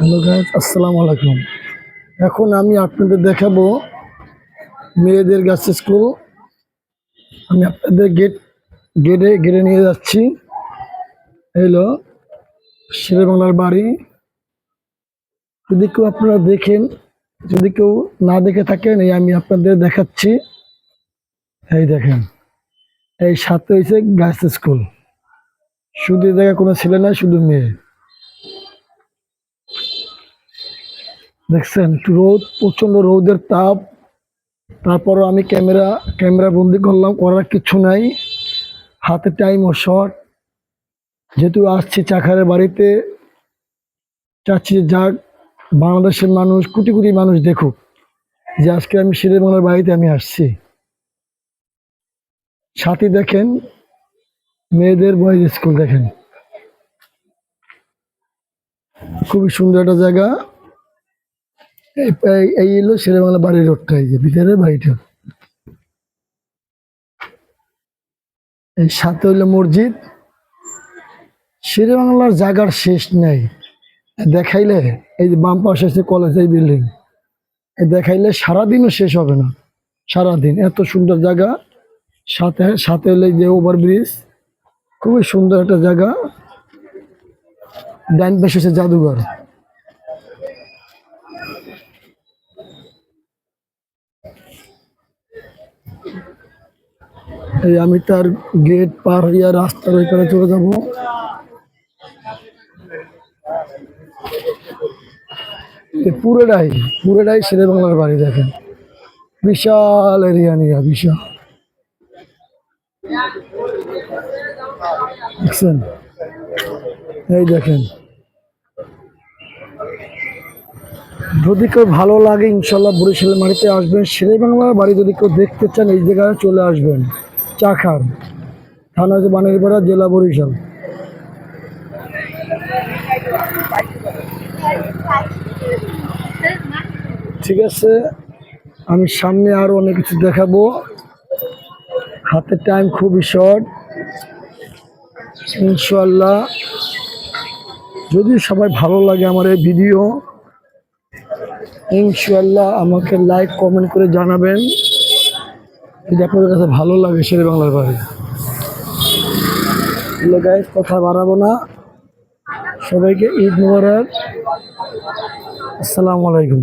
Hello guys আসসালামু আলাইকুম। এখন আমি আপনাদের দেখাবো মেয়েদের গাছ স্কুল আমি আপনাদের গেট গেটে গেটে নিয়ে যাচ্ছি। এলো শেরে বাংলার বাড়ি। যদি কেউ আপনারা দেখেন, যদি কেউ না দেখে থাকেন, এই আমি আপনাদের দেখাচ্ছি। এই দেখেন, এই সাথে হয়েছে গাছ স্কুল শুধু এই জায়গায় কোনো ছেলে না শুধু মেয়ে। দেখছেন, রোদ প্রচণ্ড রোদের তাপ। তারপরও আমি ক্যামেরা ক্যামেরা বন্দি করলাম, করার কিছু নাই। হাতে টাইম ও শর্ট যেহেতু আসছি চাখারের বাড়িতে, চাচ্ছি যাক, বাংলাদেশের মানুষ, কোটি কোটি মানুষ দেখুক যে আজকে আমি শেরে বাংলার বাড়িতে আমি আসছি। সাথে দেখেন, মেয়েদের বয়েজ স্কুল দেখেন। খুবই সুন্দর একটা জায়গা। এই এলো শেরেবাংলা বাড়ির রোডটা, এই যে ভিতরে বাড়িটা। এই সাথে হইল মসজিদ। শেরেবাংলার জায়গার শেষ নেই। দেখাইলে, এই যে বাম পাশে আছে কলেজ, এই বিল্ডিং। দেখাইলে সারাদিনও শেষ হবে না। সারাদিন, এত সুন্দর জায়গা। সাথে সাথে হইলে যে ওভারব্রিজ। খুবই সুন্দর একটা জায়গা। ডাইন পাশে হচ্ছে জাদুঘর। এই আমি তার গেট পার হইয়া রাস্তার ওইখানে চলে যাব। পুরোটাই পুরোটাই শেরে বাংলার বাড়ি দেখেন। বিশাল এরিয়া নিয়ে, বিশাল। দেখছেন? এই দেখেন। যদি কেউ ভালো লাগে, ইনশাল্লাহ বরিশালের মাটিতে আসবেন। শেরে বাংলার বাড়ি যদি কেউ দেখতে চান, এই জায়গায় চলে আসবেন। চাখার, থানা হচ্ছে বানেরপাড়া, জেলা বরিশাল। ঠিক আছে, আমি সামনে আরও অনেক কিছু দেখাবো। হাতে টাইম খুবই শর্ট ইনশাল্লাহ যদি সবাই ভালো লাগে আমার এই ভিডিও ইনশাল্লাহ আমাকে লাইক কমেন্ট করে জানাবেন। যদি আপনাদের কাছে ভালো লাগে শেরে বাংলার বাড়ি গাইজ কথা বাড়াবো না। সবাইকে ঈদ মোবারক। আসসালামু আলাইকুম।